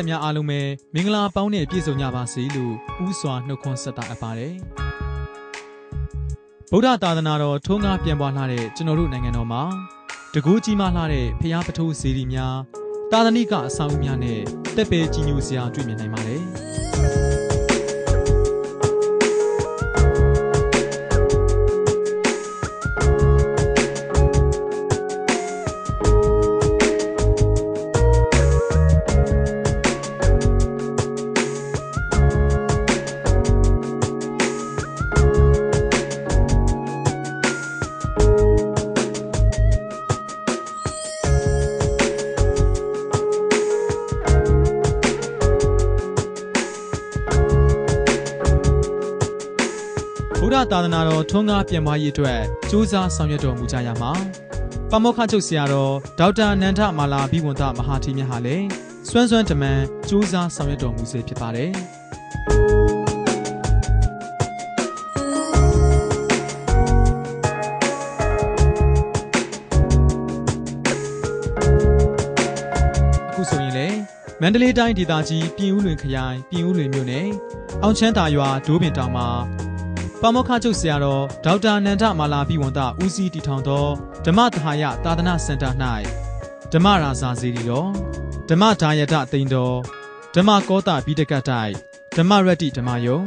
ရိသတ်များအားလုံးပဲမင်္ဂလာပေါင်းနဲ့ပြည့်စုံကြပါစေလို့ဥစွာနှုတ်ခွန်းဆက်တာအပ်ပါတယ်ဗုဒ္ဓသာသနာတော်ထုံးကားပြန်ပွားလာတဲ့ကျွန်တော်တို့နိုင်ငံတော်မှာတကူးကြီးမားလာတဲ့ဖျားပထိုးစီရီများတာသနိကအဆောက်အဦများနဲ့တက်ပယ်ကြီးညိုစရာတွေ့မြင်နိုင်ပါတယ် သာသနာတော်ထွန်းကားပြန်ပွားရေးအတွက်စူးစမ်းဆောင်ရွက်တော်မူကြရမှာပမောက္ခချုပ်ဆရာတော်ဒေါက်တာနန္ဒမာလာဘိဝန္တမဟာသီမြတ်ဟာလည်းစွမ်းစွမ်းတမန်စူးစမ်းဆောင်ရွက်တော်မူစေဖြစ်ပါတယ်အခုဆိုရင်လေမန္တလေးတိုင်းဒေသကြီးပြင်ဦးလွင်ခရိုင်ပြင်ဦးလွင်မြို့နယ်အောင်ချမ်းသာရွာဒိုးပင်တောင်မှာ ပမောက္ခချုပ်ဆရာတော်ဒေါက်တာနန္ဒမာလာဘိဝန္တဦးစီးတည်ထောင်သောဓမ္မသဟာယသာသနာစင်တာ၌ဓမ္မရာဇာစီရီတော်ဓမ္မဒါယတသိန်တော်ဓမ္မကောတာဘိတကတ်တိုက်ဓမ္မရတ္တိဓမ္မယုံ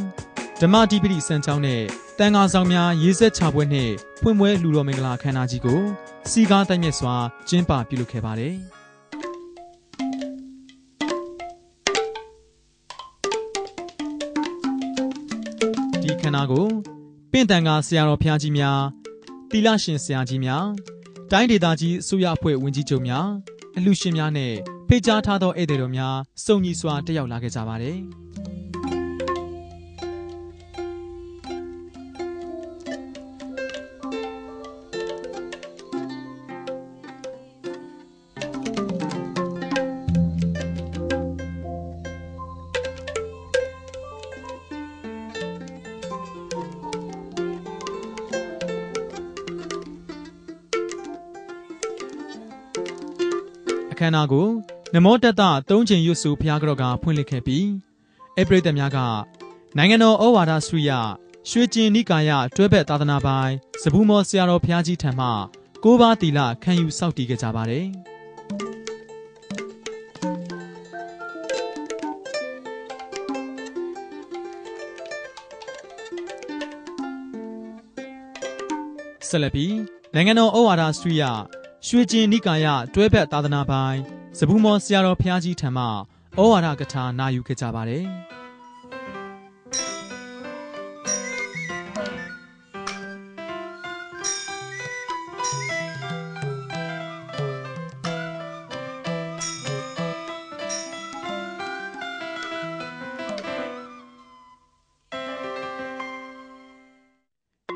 ဓမ္မတိပတိစံချောင်းနဲ့တန်ဃာဆောင်များရေးဆက်ချပွဲနှင့်ဖွင့်ပွဲလူတော်မင်္ဂလာခမ်းနားကြီးကိုစီကားတိုက်မြတ်စွာကျင်းပပြုလုပ်ခဲ့ပါတယ်။ ဒီခန္ဓာကိုပင့်တန်ကဆရာတော်ဖျားကြီးများတီလရှင်ဆရာကြီးများတိုင်းဒေသကြီးအစိုးရအဖွဲ့ဝင်ကြီးချုပ်များအလှရှင်များနဲ့ဖိတ်ကြားထားသောဧည့်သည်တော်များစုံညီစွာတက်ရောက်လာခဲ့ကြပါတယ် အခမ်းအနားကိုနမောတတသုံးချိန်ရွတ်ဆိုဖျားကြော့ကဖွင့်လှစ်ခဲ့ပြီးဧပရိသတ်များကနိုင်ငံတော်ဩဝါဒစရိယရွှေကျင်နိကာယတွဲဘက်သာသနာပိုင်စပူးမော်ဆရာတော်ဖျားကြီးထံမှကိုးပါးတီလခံယူစောင့်တည်ခဲ့ကြပါတယ်ဆက်လက်ပြီးနိုင်ငံတော်ဩဝါဒစရိယ ရွှေကျင်နိကာယတွဲဘက်သာသနာပိုင်စပူးမော်ဆရာတော်ဖျားကြီးထံမှဩဝါဒကထာနာယူခဲ့ကြပါတယ်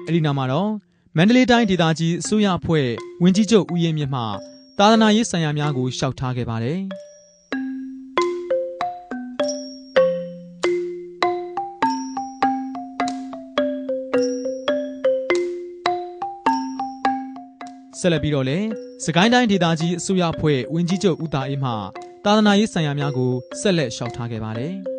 အဲ့ဒီနောက်မှာတော့ မန္တလေးတိုင်းဒေသကြီးအစိုးရအဖွဲ့ဝင်ကြီးချုပ်ဦးရဲမြင့်မှသာသနာရေးဆိုင်ရာများကိုရှောက်ထားခဲ့ပါတယ်ဆက်လက်ပြီးတော့လည်းစကိုင်းတိုင်းဒေသကြီးအစိုးရအဖွဲ့ဝင်ကြီးချုပ်ဦးတာအေးမှသာသနာရေးဆိုင်ရာများကိုဆက်လက်ရှောက်ထားခဲ့ပါတယ်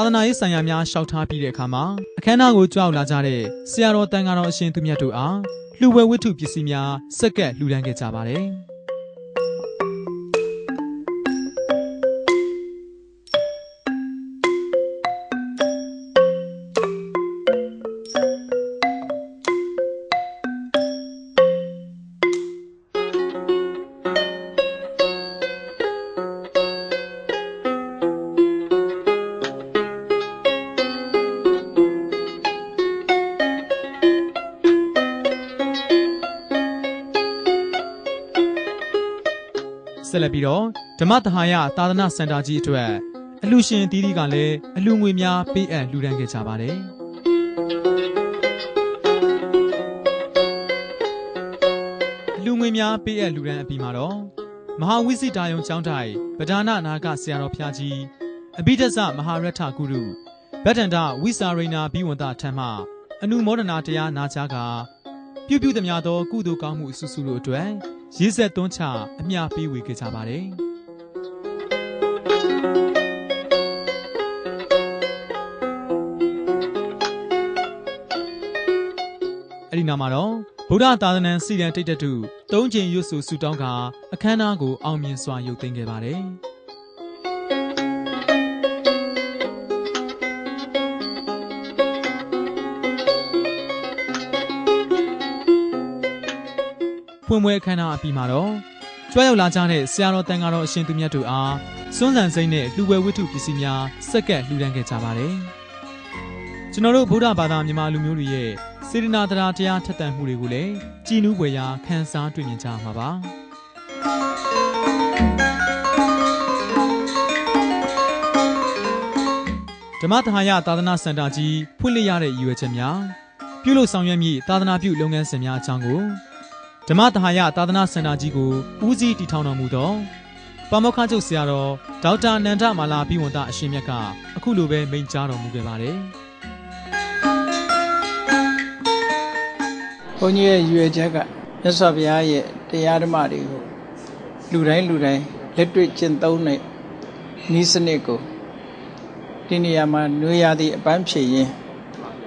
သာသနာရေးဆိုင်ရာများရှောက်ထားပြီးတဲ့အခါမှာအခမ်းအနားကိုကြွရောက်လာကြတဲ့ဆရာတော်တန်ဃာတော်အရှင်သူမြတ်တို့အားလှူဝဲဝတ္ထုပစ္စည်းများစက္ကပ်လှူဒန်းခဲ့ကြပါတယ် ဆက်လက်ပြီးတော့ဓမ္မသဟာယသာသနာစင်တာကြီးအတွက်အလှရှင်တီးတီးကလည်းအလှငွေများပေးအပ်လှူဒန်းခဲ့ကြပါတယ်အလှငွေများပေးအပ်လှူဒန်းအပြီးမှာတော့မဟာဝိဇိတာယုံကျောင်းတိုင်ဗဒါနနာကဆရာတော်ဖျားကြီးအဘိဓဇမဟာရထကုရုဗတ္တန္တဝိစာရိနာဘိဝန္တထံမှအနုမောဒနာတရားနာကြားကပြုပြုသမျှသောကုသိုလ်ကောင်းမှုအစုစုတို့အတွက် ရည်ဆက်သွန်းချအမျှပေးဝေခဲ့ကြပါတယ်အဲ့ဒီနောက်မှာတော့ဗုဒ္ဓသာသနာစီရန်တိတ်တတုသုံးချိန်ရွတ်ဆိုဆူတောင်းကအခမ်းအနားကိုအောင်မြင်စွာရုပ်သိမ်းခဲ့ပါတယ် ဖွင့်ပွဲအခမ်းအနားအပြီးမှာတော့ကြွရောက်လာကြတဲ့ဆရာတော်တန်ဃာတော်အရှင်သူမြတ်တို့အားစွန်းဆန်စိမ့်နဲ့လူဝဲဝတ္ထုပစ္စည်းများစက္ကန့်လှူဒန်းခဲ့ကြပါတယ်ကျွန်တော်တို့ဗုဒ္ဓဘာသာမြန်မာလူမျိုးတွေရဲ့စေတနာတရားတရားထက်သန်မှုတွေကိုလည်းကြည်နူးွယ်ရာခန်းစားတွေ့မြင်ကြမှာပါဓမ္မသဟာယသာသနာစင်တာကြီးဖွင့်လှစ်ရတဲ့ရည်ရွယ်ချက်များပြုလုပ်ဆောင်ရွက်မည့်သာသနာပြုလုပ်ငန်းစဉ်များအကြောင်းကို ဓမ္မသဟာယသာသနာစင်တာကြီးကိုဦးစီးတည်ထောင်တော်မူသောပါမောက္ခချုပ်ဆရာတော်ဒေါက်တာနန္ဒမာလာပြီးဝန်သားအရှင်မြတ်ကအခုလိုပဲမိန့်ကြားတော်မူခဲ့ပါတယ်။ဘုန်းကြီးရဲ့ရွယ်ချက်ကမြတ်စွာဘုရားရဲ့တရားဓမ္မတွေကိုလူတိုင်းလူတိုင်းလက်တွေ့ကျင့်သုံးတဲ့ဤစနစ်ကိုဒီနေရာမှာနွေရာသီအပန်းဖြေရင်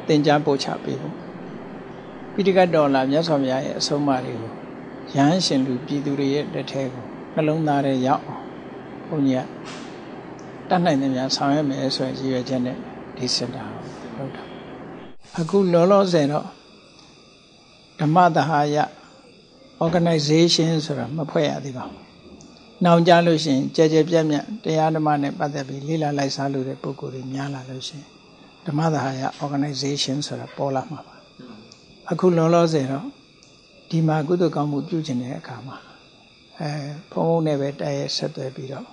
သင်ကြားပို့ချပေးဖို့ ပိဋကတ်တော်လာမြတ်စွာဘုရားရဲ့အဆုံးအမတွေကိုရဟန်းရှင်လူပြည်သူတွေရဲ့လက်ထဲကိုနှလုံးသားထဲရောက်ဘုန်းကြီးကတတ်နိုင်တဲ့များဆောင်ရွက်မယ်ဆိုရင်ရည်ရွယ်ချက်နဲ့ဒီစင်တာကိုလုပ်တာအခုလောလောဆယ်တော့ဓမ္မသဟာယ organization ဆိုတာမဖွဲ့ရသေးပါဘူး။နောက်ကြလို့ရှိရင်ကြဲကြဲပြတ်ပြတ်တရားဓမ္မနဲ့ပတ်သက်ပြီးလေ့လာလိုက်စားလို့တဲ့ပုဂ္ဂိုလ်တွေများလာလို့ရှိရင်ဓမ္မသဟာယ organization ဆိုတာပေါ်လာမှာပါ။ အခုလောလောဆယ်တော့ဒီမှာကုသကောင်းမှုပြုကျင်တဲ့အခါမှာအဲဖုံဖုံနဲ့ပဲတရဲဆက်သွယ်ပြီးတော့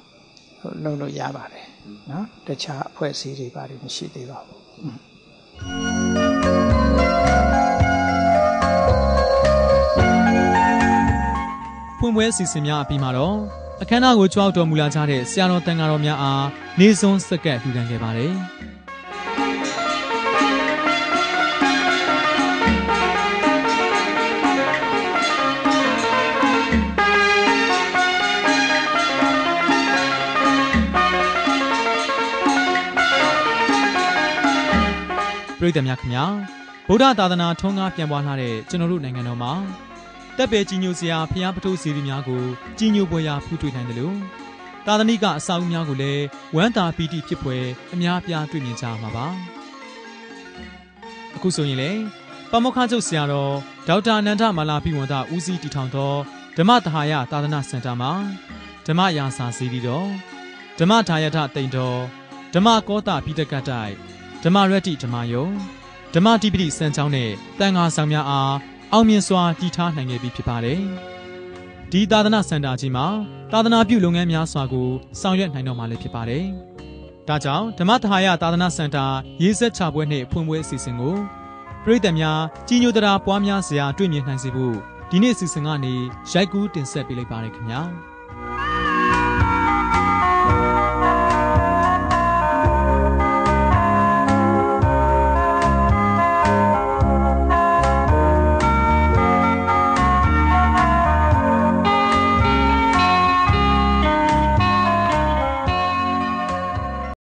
လုပ်လို့ရပါတယ်နော်တခြားအဖွဲ့အစည်းတွေပါတယ်မရှိသေးပါဘူးဖွင့်ပွဲအစီအစဉ်များအပြီးမှာတော့အခမ်းအနားကိုကြွားတော်မူလာကြတဲ့ဆရာတော်တန်ဃာတော်များအားနေစွန်းစက္ကပ်လှူဒါန်းခဲ့ပါတယ်။ ပရိသတ်များခင်ဗျာဗုဒ္ဓသာသနာထွန်းကားပြန်ပွားလာတဲ့ကျွန်တော်တို့နိုင်ငံတော်မှာတက်ပယ်ကြီးညိုစရာဖျားပထုစီရီများကိုကြီးညိုပွဲရာဖူးတွေ့နိုင်တယ်လို့သာသနိကအစာအုပ်များကိုလည်းဝမ်းသာပီတိဖြစ်ပွဲအများအပြားတွေ့မြင်ကြမှာပါအခုဆိုရင်လေပမောက္ခချုပ်ဆရာတော်ဒေါက်တာနန္ဒမာလာဖိဝန္ဒဦးစီးတည်ထောင်သောဓမ္မသဟာယသာသနာစင်တာမှာဓမ္မရာစာစီရီတော်ဓမ္မဒါယထတိန်တော်ဓမ္မကောတာပိတကတ်တိုက် ဓမ္မရတ္တိဓမ္မယုံဓမ္မတိပတိစံချောင်းနဲ့တန်ဃာဆောင်များအားအောင်မြင်စွာတည်ထားနိုင်ခဲ့ပြီဖြစ်ပါတယ်။ဒီသာသနာစင်တာကြီးမှာသာသနာပြုလုပ်ငန်းများစွာကိုဆောင်ရွက်နိုင်တော့မှာလည်းဖြစ်ပါတယ်။ဒါကြောင့်ဓမ္မသဟာယသာသနာစင်တာရေးဆက်ချပွဲနှင့်ဖွင့်ပွဲအစီအစဉ်ကိုပြည်သက်များကြီးညိုတရားပွားများစရာတွေ့မြင်နိုင်စေဖို့ဒီနေ့အစီအစဉ်ကနေရိုက်ကူးတင်ဆက်ပေးလိုက်ပါရခင်ဗျာ။